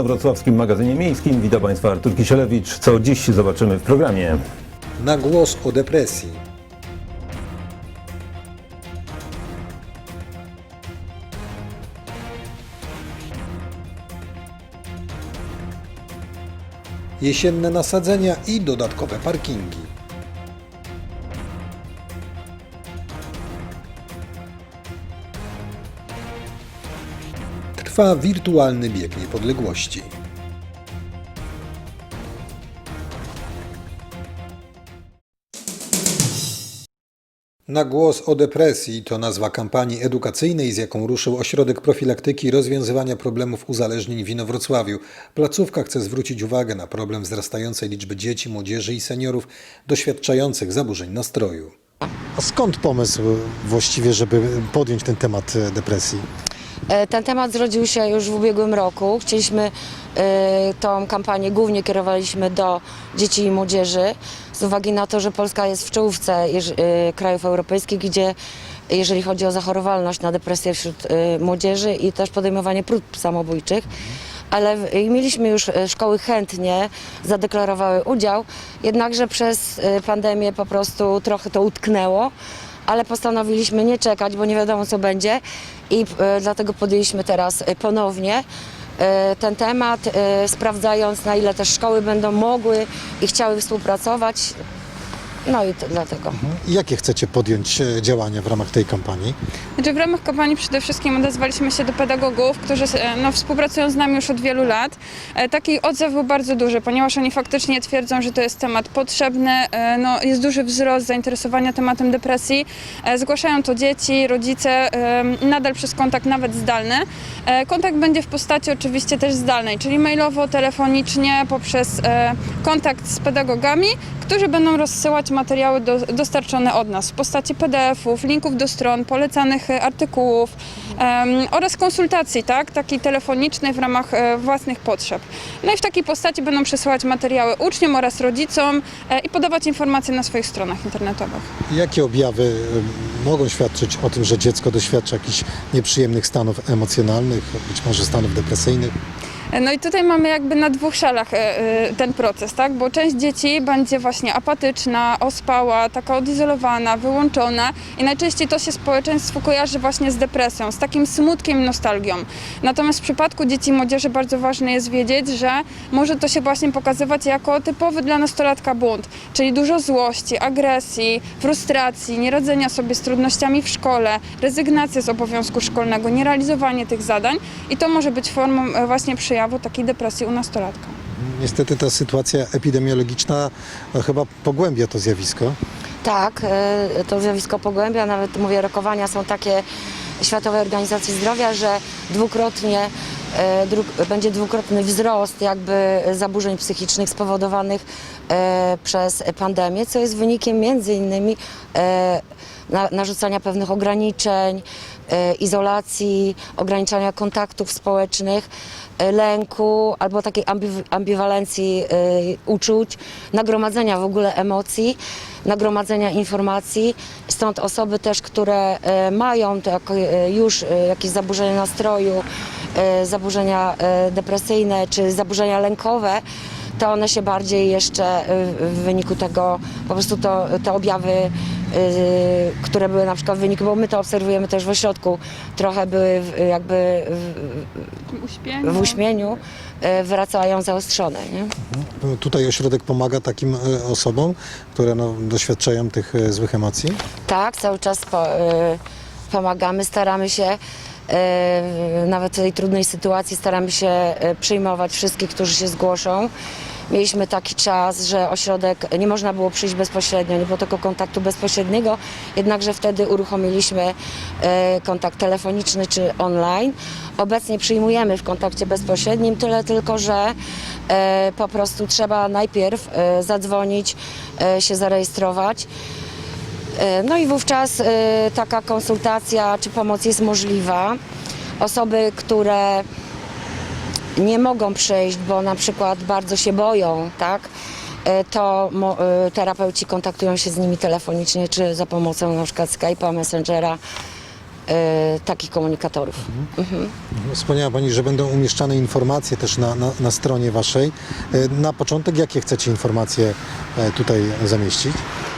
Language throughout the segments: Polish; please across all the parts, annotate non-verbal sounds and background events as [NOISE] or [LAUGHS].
inowrocławskim magazynie miejskim. Witam Państwa Artur Kisielewicz. Co dziś zobaczymy w programie? Na głos o depresji. Jesienne nasadzenia i dodatkowe parkingi. Trwa wirtualny bieg niepodległości. Na głos o depresji to nazwa kampanii edukacyjnej, z jaką ruszył Ośrodek Profilaktyki Rozwiązywania Problemów Uzależnień w Inowrocławiu. Placówka chce zwrócić uwagę na problem wzrastającej liczby dzieci, młodzieży i seniorów doświadczających zaburzeń nastroju. A skąd pomysł właściwie, żeby podjąć ten temat depresji? E, Ten temat zrodził się już w ubiegłym roku. Chcieliśmy e, tą kampanię głównie kierowaliśmy do dzieci i młodzieży z uwagi na to, że Polska jest w czołówce e, krajów europejskich, gdzie jeżeli chodzi o zachorowalność na depresję wśród młodzieży i też podejmowanie prób samobójczych. Ale mieliśmy już szkoły chętnie zadeklarowały udział, jednakże przez pandemię po prostu trochę to utknęło ale postanowiliśmy nie czekać, bo nie wiadomo co będzie i e, dlatego podjęliśmy teraz e, ponownie e, ten temat, sprawdzając na ile też szkoły będą mogły i chciały współpracować. No i to, dlatego. I Jakie chcecie podjąć e, działania w ramach tej kampanii? Znaczy w ramach kampanii przede wszystkim odezwaliśmy się do pedagogów, którzy e, no, współpracują z nami już od wielu lat. E, Taki odzew był bardzo duży, ponieważ oni faktycznie twierdzą, że to jest temat potrzebny. E, No, jest duży wzrost zainteresowania tematem depresji. E, Zgłaszają to dzieci, rodzice, e, nadal przez kontakt nawet zdalny. E, Kontakt będzie w postaci oczywiście też zdalnej, czyli mailowo, telefonicznie, poprzez e, kontakt z pedagogami, którzy będą rozsyłać materiały do, dostarczone od nas w postaci PDF-ów, linków do stron, polecanych e, artykułów em, oraz konsultacji, tak, takiej telefonicznej w ramach e, własnych potrzeb. No i w takiej postaci będą przesyłać materiały uczniom oraz rodzicom e, i podawać informacje na swoich stronach internetowych. Jakie objawy mogą świadczyć o tym, że dziecko doświadcza jakichś nieprzyjemnych stanów emocjonalnych, być może stanów depresyjnych? No i tutaj mamy jakby na dwóch szalach e, e, ten proces, tak? Bo część dzieci będzie właśnie apatyczna, ospała, taka odizolowana, wyłączona i najczęściej to się społeczeństwu kojarzy właśnie z depresją, z takim smutkiem nostalgią. Natomiast w przypadku dzieci i młodzieży bardzo ważne jest wiedzieć, że może to się właśnie pokazywać jako typowy dla nastolatka bunt, czyli dużo złości, agresji, frustracji, nieradzenia sobie z trudnościami w szkole, rezygnacja z obowiązku szkolnego, nierealizowanie tych zadań i to może być formą e, właśnie przejawu takiej depresji u nastolatka. Niestety ta sytuacja epidemiologiczna e, chyba pogłębia to zjawisko. Tak, e, to zjawisko pogłębia, nawet mówię, rokowania są takie Światowej Organizacji Zdrowia, że dwukrotnie e, dru- będzie dwukrotny wzrost jakby zaburzeń psychicznych spowodowanych przez pandemię, co jest wynikiem między innymi e, na, narzucania pewnych ograniczeń, e, izolacji, ograniczania kontaktów społecznych, e, lęku albo takiej ambiw- ambiwalencji e, uczuć, nagromadzenia w ogóle emocji, nagromadzenia informacji. Stąd osoby też, które e, mają e, już e, jakieś zaburzenia nastroju, e, zaburzenia e, depresyjne czy zaburzenia lękowe, to one się bardziej jeszcze e, w wyniku tego, po prostu to, te objawy, e, które były na przykład w wyniku, bo my to obserwujemy też w ośrodku, trochę były jakby w, Uśpieniu. w uśmieniu, e, wracają zaostrzone. Nie? E, Tutaj ośrodek pomaga takim osobom, które no, doświadczają tych złych emocji. Tak, cały czas po, pomagamy, staramy się nawet w tej trudnej sytuacji staramy się e, przyjmować wszystkich, którzy się zgłoszą. Mieliśmy taki czas, że ośrodek nie można było przyjść bezpośrednio, nie było tego kontaktu bezpośredniego, jednakże wtedy uruchomiliśmy e, kontakt telefoniczny czy online. Obecnie przyjmujemy w kontakcie bezpośrednim, tyle tylko, że e, po prostu trzeba najpierw e, zadzwonić, e, się zarejestrować. E, No i wówczas e, taka konsultacja czy pomoc jest możliwa. Osoby, które nie mogą przyjść, bo na przykład bardzo się boją, tak? e, To terapeuci kontaktują się z nimi telefonicznie czy za pomocą na przykład Skype'a, Messengera. takich komunikatorów. Wspomniała Pani, że będą umieszczane informacje też na, na, na stronie Waszej. Na początek, jakie chcecie informacje tutaj zamieścić?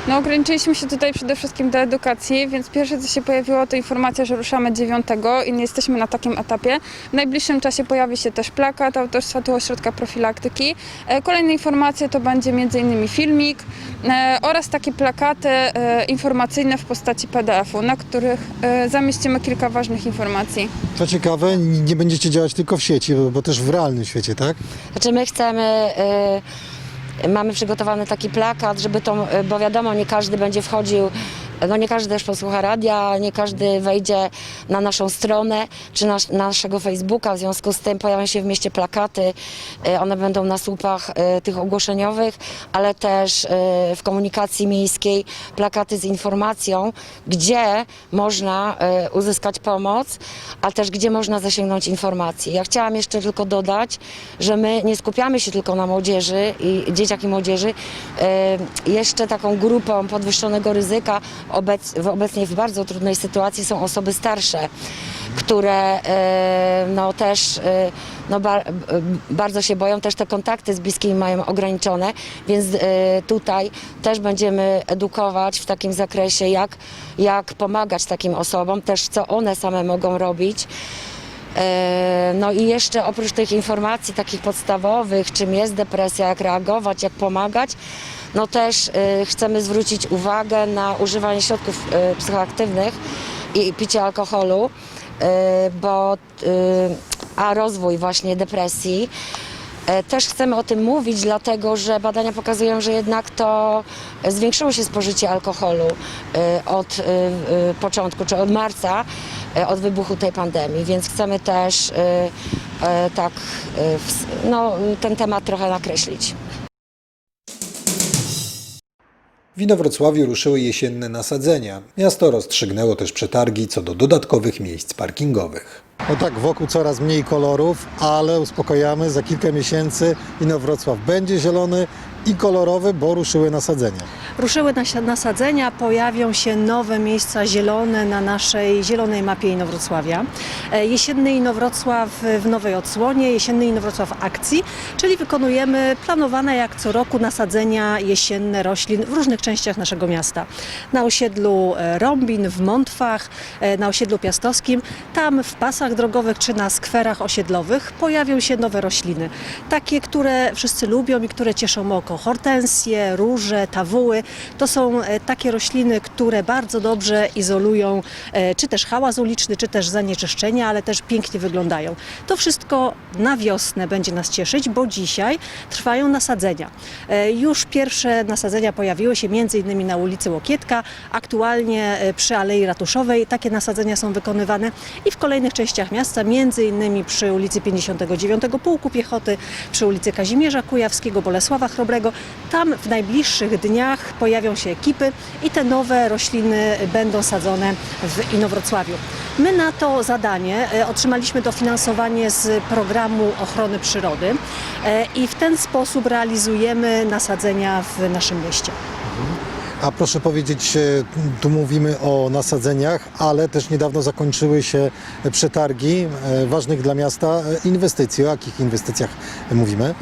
No ograniczyliśmy się tutaj przede wszystkim do edukacji, więc pierwsze co się pojawiło to informacja, że ruszamy 9 i nie jesteśmy na takim etapie. W najbliższym czasie pojawi się też plakat autorstwa tu Ośrodka Profilaktyki. E, Kolejne informacje to będzie m.in. filmik e, oraz takie plakaty e, informacyjne w postaci PDF-u, na których zamieścimy kilka ważnych informacji. To ciekawe, nie będziecie działać tylko w sieci, bo, też w realnym świecie, tak? Znaczy my chcemy, y, mamy przygotowany taki plakat, żeby to, bo wiadomo, nie każdy będzie wchodził, no nie każdy też posłucha radia, nie każdy wejdzie na naszą stronę czy nasz, naszego Facebooka, w związku z tym pojawią się w mieście plakaty, y, one będą na słupach y, tych ogłoszeniowych, ale też y, w komunikacji miejskiej plakaty z informacją, gdzie można uzyskać pomoc, a też gdzie można zasięgnąć informacji. Ja chciałam jeszcze tylko dodać, że my nie skupiamy się tylko na młodzieży i dzieciach i młodzieży. Jeszcze taką grupą podwyższonego ryzyka obec, obecnie w bardzo trudnej sytuacji są osoby starsze, które y, no, też y, no, bardzo się boją, też te kontakty z bliskimi mają ograniczone, więc y, tutaj też będziemy edukować w takim zakresie, jak, jak pomagać takim osobom, też co one same mogą robić. E, No i jeszcze oprócz tych informacji takich podstawowych, czym jest depresja, jak reagować, jak pomagać, no też e, chcemy zwrócić uwagę na używanie środków e, psychoaktywnych i picie alkoholu, e, bo a rozwój właśnie depresji. Też chcemy o tym mówić, dlatego że badania pokazują, że jednak to zwiększyło się spożycie alkoholu od początku, czy od marca, od wybuchu tej pandemii, więc chcemy też tak no, ten temat trochę nakreślić. W Inowrocławiu ruszyły jesienne nasadzenia. Miasto rozstrzygnęło też przetargi co do dodatkowych miejsc parkingowych. No tak, wokół coraz mniej kolorów, ale uspokajamy, za kilka miesięcy Inowrocław będzie zielony i kolorowy, bo ruszyły nasadzenia. Ruszyły nasadzenia, pojawią się nowe miejsca zielone na naszej zielonej mapie Inowrocławia. E, Jesienny Inowrocław w nowej odsłonie, jesienny Inowrocław akcji, czyli wykonujemy planowane jak co roku nasadzenia jesienne roślin w różnych częściach naszego miasta. Na osiedlu e, Rąbin, w Mątwach, e, na osiedlu Piastowskim, tam w pasach drogowych czy na skwerach osiedlowych pojawią się nowe rośliny. Takie, które wszyscy lubią i które cieszą oko. Hortensje, róże, tawuły. To są e, takie rośliny, które bardzo dobrze izolują e, czy też hałas uliczny, czy też zanieczyszczenia, ale też pięknie wyglądają. To wszystko na wiosnę będzie nas cieszyć, bo dzisiaj trwają nasadzenia. E, Już pierwsze nasadzenia pojawiły się innymi na ulicy Łokietka, aktualnie przy Alei Ratuszowej. Takie nasadzenia są wykonywane i w kolejnych częściach miasta, innymi przy ulicy 59 Pułku Piechoty, przy ulicy Kazimierza Kujawskiego, Bolesława Chrobrego. Tam w najbliższych dniach pojawią się ekipy i te nowe rośliny będą sadzone w Inowrocławiu. My na to zadanie e, otrzymaliśmy dofinansowanie z programu ochrony przyrody e, i w ten sposób realizujemy nasadzenia w naszym mieście. A proszę powiedzieć, e, tu mówimy o nasadzeniach, ale też niedawno zakończyły się przetargi ważnych dla miasta inwestycji. O jakich inwestycjach mówimy?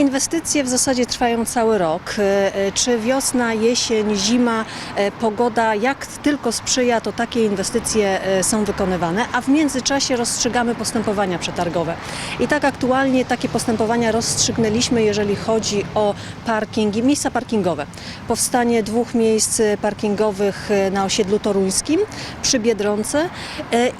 Inwestycje w zasadzie trwają cały rok. E, e, Czy wiosna, jesień, zima, e, pogoda, jak tylko sprzyja, to takie inwestycje są wykonywane, a w międzyczasie rozstrzygamy postępowania przetargowe. I tak aktualnie takie postępowania rozstrzygnęliśmy, jeżeli chodzi o parkingi, miejsca parkingowe. Powstanie dwóch miejsc parkingowych na osiedlu toruńskim przy Biedronce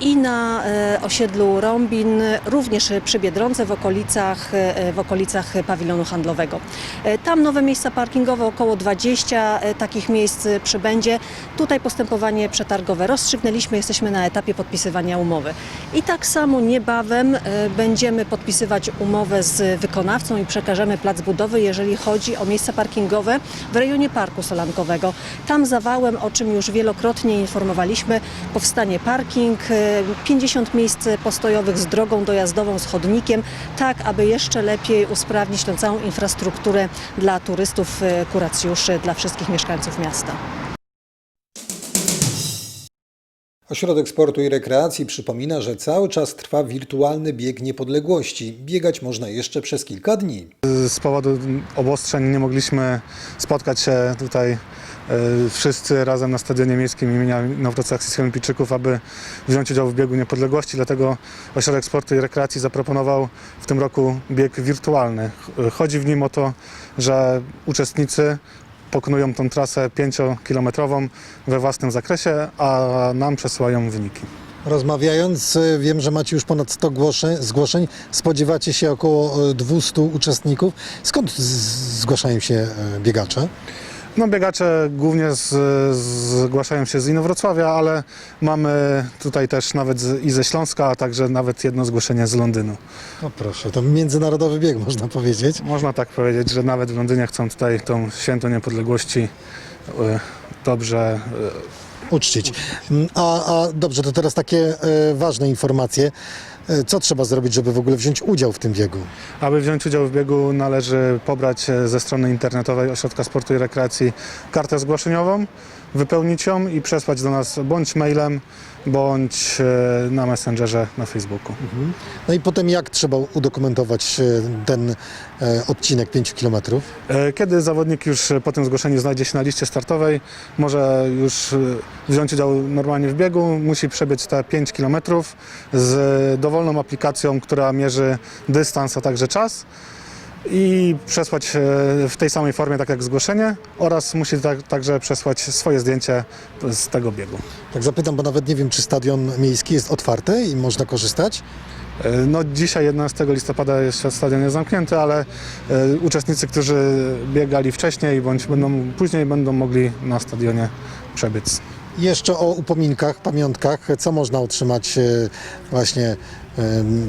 i na osiedlu Rąbin, również przy Biedronce w okolicach, w okolicach pawilonu handlowego. E, Tam nowe miejsca parkingowe, około 20 e, takich miejsc przybędzie. Tutaj postępowanie przetargowe rozstrzygnęliśmy, jesteśmy na etapie podpisywania umowy. I tak samo niebawem e, będziemy podpisywać umowę z wykonawcą i przekażemy plac budowy, jeżeli chodzi o miejsca parkingowe w rejonie Parku Solankowego. Tam zawałem, o czym już wielokrotnie informowaliśmy, powstanie parking, e, 50 miejsc postojowych z drogą dojazdową, z chodnikiem, tak aby jeszcze lepiej usprawnić tę całą infrastrukturę dla turystów, e, kuracjuszy, dla wszystkich mieszkańców miasta. Ośrodek Sportu i Rekreacji przypomina, że cały czas trwa wirtualny bieg niepodległości. Biegać można jeszcze przez kilka dni. Z powodu obostrzeń nie mogliśmy spotkać się tutaj wszyscy razem na Stadionie Miejskim imienia Nowrocławskich Olimpijczyków, aby wziąć udział w biegu niepodległości. Dlatego Ośrodek Sportu i Rekreacji zaproponował w tym roku bieg wirtualny. Ch- Chodzi w nim o to, że uczestnicy pokonują tą trasę 5-kilometrową we własnym zakresie, a nam przesyłają wyniki. Rozmawiając, e, wiem, że macie już ponad 100 głoszeń, zgłoszeń. Spodziewacie się około e, 200 uczestników. Skąd zgłaszają się e, biegacze? No biegacze głównie z, zgłaszają się z Inowrocławia, ale mamy tutaj też nawet z, i ze Śląska, a także nawet jedno zgłoszenie z Londynu. No proszę, to międzynarodowy bieg [LAUGHS] można powiedzieć. Można tak powiedzieć, że nawet w Londynie chcą tutaj tą święto niepodległości e, dobrze e, Uczcić. Mm, A, a dobrze, to teraz takie e, ważne informacje. E, Co trzeba zrobić, żeby w ogóle wziąć udział w tym biegu? Aby wziąć udział w biegu należy pobrać e, ze strony internetowej Ośrodka Sportu i Rekreacji kartę zgłoszeniową, wypełnić ją i przesłać do nas bądź mailem, bądź e, na Messengerze na Facebooku. No i potem jak trzeba udokumentować ten odcinek 5 kilometrów? E, Kiedy zawodnik już e, po tym zgłoszeniu znajdzie się na liście startowej, może już e, wziąć udział normalnie w biegu, musi przebiec te 5 km z dowolną aplikacją, która mierzy dystans, a także czas i przesłać e, w tej samej formie, tak jak zgłoszenie oraz musi tak, także przesłać swoje zdjęcie z tego biegu. Tak zapytam, bo nawet nie wiem, czy stadion miejski jest otwarty i można korzystać. E, No dzisiaj 11 listopada jest stadion jest zamknięty, ale e, uczestnicy, którzy biegali wcześniej bądź będą później będą mogli na stadionie przebiec. Jeszcze o upominkach, pamiątkach, co można otrzymać e, właśnie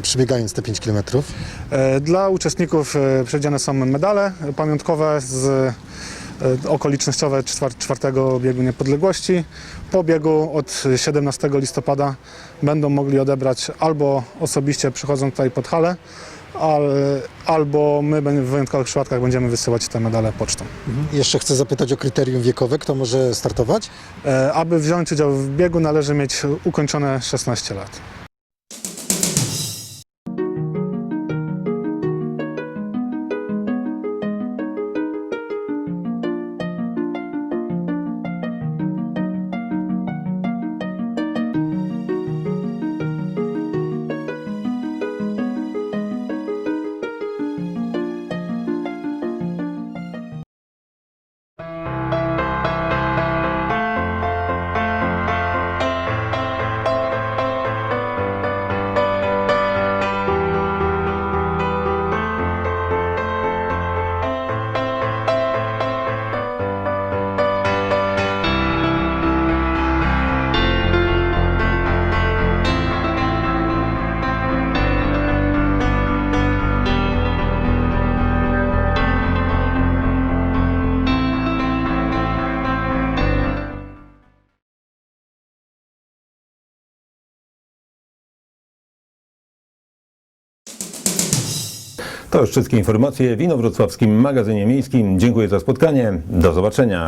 przebiegając te 5 kilometrów? E, Dla uczestników przewidziane są medale pamiątkowe z okolicznościowe czwar- czwartego biegu niepodległości. Po biegu od 17 listopada będą mogli odebrać albo osobiście przychodząc tutaj pod halę, al, albo my w wyjątkowych przypadkach będziemy wysyłać te medale pocztą. Jeszcze chcę zapytać o kryterium wiekowe, kto może startować? E, Aby wziąć udział w biegu należy mieć ukończone 16 lat. To już wszystkie informacje w Inowrocławskim Magazynie Miejskim. Dziękuję za spotkanie. Do zobaczenia.